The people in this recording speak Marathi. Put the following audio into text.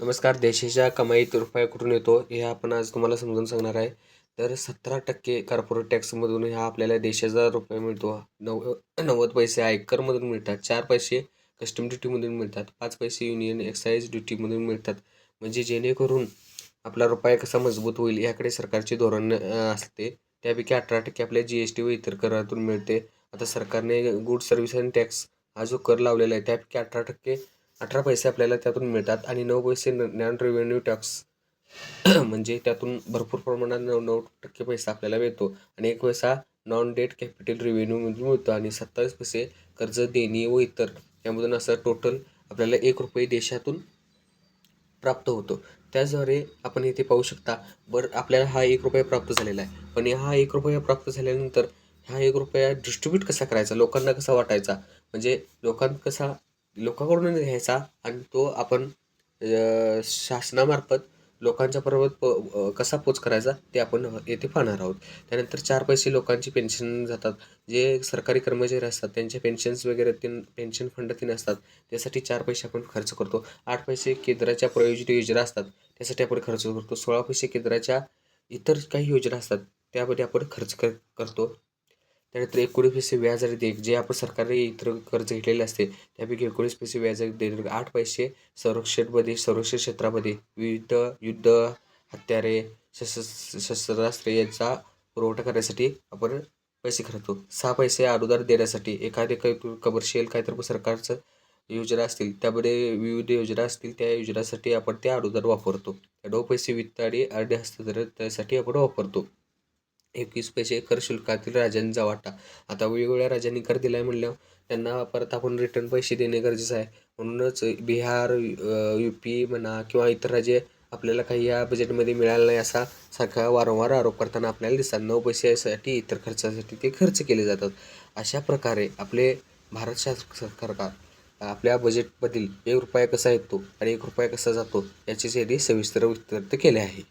नमस्कार देशाच्या कमाईत रुपया कुठून येतो हे आपण आज तुम्हाला समजून सांगणार आहे. तर सतरा टक्के कॉर्पोरेट टॅक्समधून हा आपल्याला देशाचा रुपया मिळतो. नव नव्वद पैसे आयकरमधून मिळतात चार पैसे कस्टम ड्युटीमधून मिळतात पाच पैसे युनियन एक्साईज ड्युटीमधून मिळतात. म्हणजे जेणेकरून आपला रुपया कसा मजबूत होईल याकडे सरकारचे धोरण असते. त्यापैकी अठरा टक्के आपल्या जी एस टी व इतर करातून मिळते. आता सरकारने गुड सर्व्हिस अँड टॅक्स हा जो कर लावलेला आहे त्यापैकी अठरा टक्के अठरा पैसे आपल्याला त्यातून मिळतात आणि नऊ पैसे नॉन रेव्हेन्यू टॅक्स म्हणजे त्यातून भरपूर प्रमाणात नऊ नऊ टक्के पैसा आपल्याला मिळतो आणि एक पैसा नॉन डेट कॅपिटल रेव्हेन्यूमधून मिळतो आणि सत्तावीस पैसे कर्ज देणी व इतर यामधून असं टोटल आपल्याला एक रुपये देशातून प्राप्त होतो. त्याचद्वारे आपण इथे पाहू शकता बरं आपल्याला हा एक रुपया प्राप्त झालेला आहे. पण हा एक रुपया प्राप्त झाल्यानंतर हा एक रुपया डिस्ट्रीब्यूट कसा करायचा? लोकांना कसा वाटायचा? म्हणजे लोकांत कसा लोकांकडून घ्यायचा आणि तो आपण शासनामार्फत लोकांच्या बरोबर प कसा पोच करायचा ते आपण येथे पाहणार आहोत. त्यानंतर चार पैसे लोकांची पेन्शन जातात. जे सरकारी कर्मचारी असतात त्यांचे पेन्शन्स वगैरे तीन पेन्शन फंड तीन असतात त्यासाठी चार पैसे आपण खर्च करतो. आठ पैसे केंद्राच्या प्रायोजित योजना असतात त्यासाठी आपण खर्च करतो. सोळा पैसे केंद्राच्या इतर काही योजना असतात त्यामध्ये आपण खर्च कर करतो. त्यानंतर एकोणीस पैसे व्याज आणि देयक जे आपण सरकारने इतर कर्ज घेतलेले असते त्यापैकी एकोणीस पैसे व्याज आणि देणं आठ पैसे संरक्षणमध्ये संरक्षण क्षेत्रामध्ये विविध युद्ध हत्यारे शस्त्र शस्त्रास्त्रे यांचा पुरवठा करण्यासाठी आपण पैसे खर्चतो. सहा पैसे अनुदान देण्यासाठी एखादे काही कमर्शियल काहीतरी सरकारचं योजना असतील त्यामध्ये विविध योजना असतील त्या योजनासाठी आपण ते अनुदान वापरतो. नऊ पैसे वित्त आणि अन्य हस्तांतरण त्यासाठी आपण वापरतो. एकवीस पैसे कर शुल्कातील राजांचा वाटा. आता वेगवेगळ्या राज्यांनी कर दिला आहे म्हणल्यावर त्यांना परत आपण रिटर्न पैसे देणे गरजेचं आहे. म्हणूनच बिहार यू पी म्हणा किंवा इतर राज्ये आपल्याला काही या बजेटमध्ये मिळालं नाही असा सारखा वारंवार आरोप करताना आपल्याला दिसतात. नऊ पैशासाठी इतर खर्चासाठी ते खर्च केले जातात. अशा प्रकारे आपले भारत शासन सरकार आपल्या बजेटमधील एक रुपया कसा येतो आणि एक रुपया कसा जातो याची यादी सविस्तर विस्तारित केले आहे.